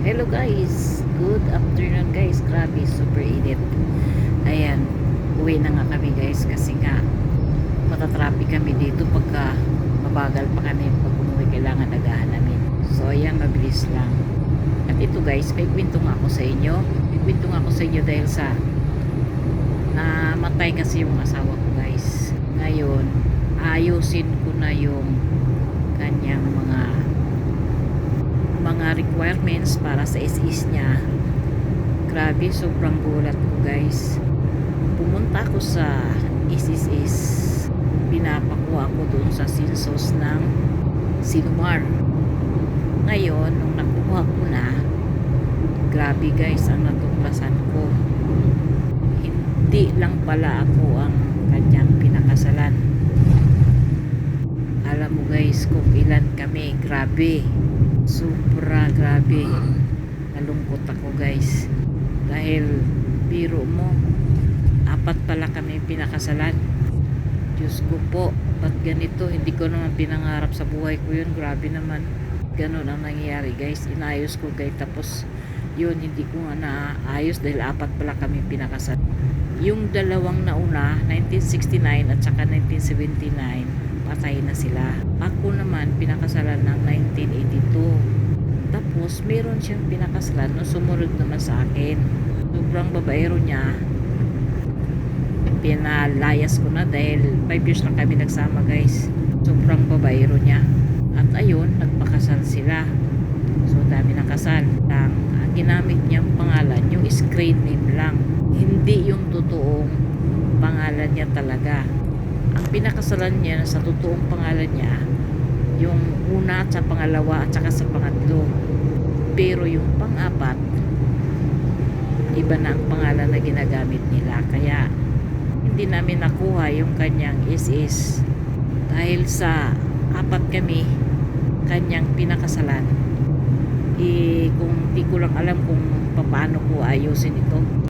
Hello guys, good afternoon guys. Grabe, super init. Ayan, uwi na nga kami guys kasi nga matatraffic kami dito pagka mabagal pa kami pag umuwi kailangan agahan namin. So ayan, mabilis lang. At ito guys, may kwento nga ako sa inyo. May kwento nga ako sa inyo dahil sa namatay kasi yung asawa ko guys. Ngayon, ayusin ko na yung kanyang mga requirements para sa SIS niya. Grabe, sobrang gulat ko guys. Pumunta ako sa SSS. Pinapakuha ko doon sa census ng Sinumar. Ngayon, nung nakuha ko na, grabe guys ang natuklasan ko. Hindi lang pala ako ang kanyang pinakasalan. Alam mo guys kung ilan kami, grabe. Sobra grabe. Nalungkot ako guys. Dahil biro mo, apat pala kami pinakasalan. Diyos ko po, ba't ganito? Hindi ko naman pinangarap sa buhay ko yun. Grabe naman. Ganon ang nangyayari guys. Inayos ko guys. Tapos yun, hindi ko nga naayos dahil apat pala kami pinakasal. Yung dalawang nauna, 1969 at saka 1979, patay na sila. Ako naman, pinakasalan ng 1982. Tapos, meron siyang pinakasalan no sumunod naman sa akin. Sobrang babaero niya. Pinalayas ko na dahil 5 years lang kami nagsama guys. Sobrang babaero niya. At ayun, nagpakasal sila. So, dami ng kasal. Ang, ang ginamit niyang pangalan, yung screen name lang. Hindi yung totoong pangalan niya talaga. Ang pinakasalan niya sa totoong pangalan niya, yung una at sa pangalawa at saka sa pangatlo. Pero yung pang-apat, iba na ang pangalan na ginagamit nila. Kaya, hindi namin nakuha yung kanyang SS. Dahil sa apat kami, kanyang pinakasalan. Eh, kung di ko lang alam kung paano ko ayusin ito.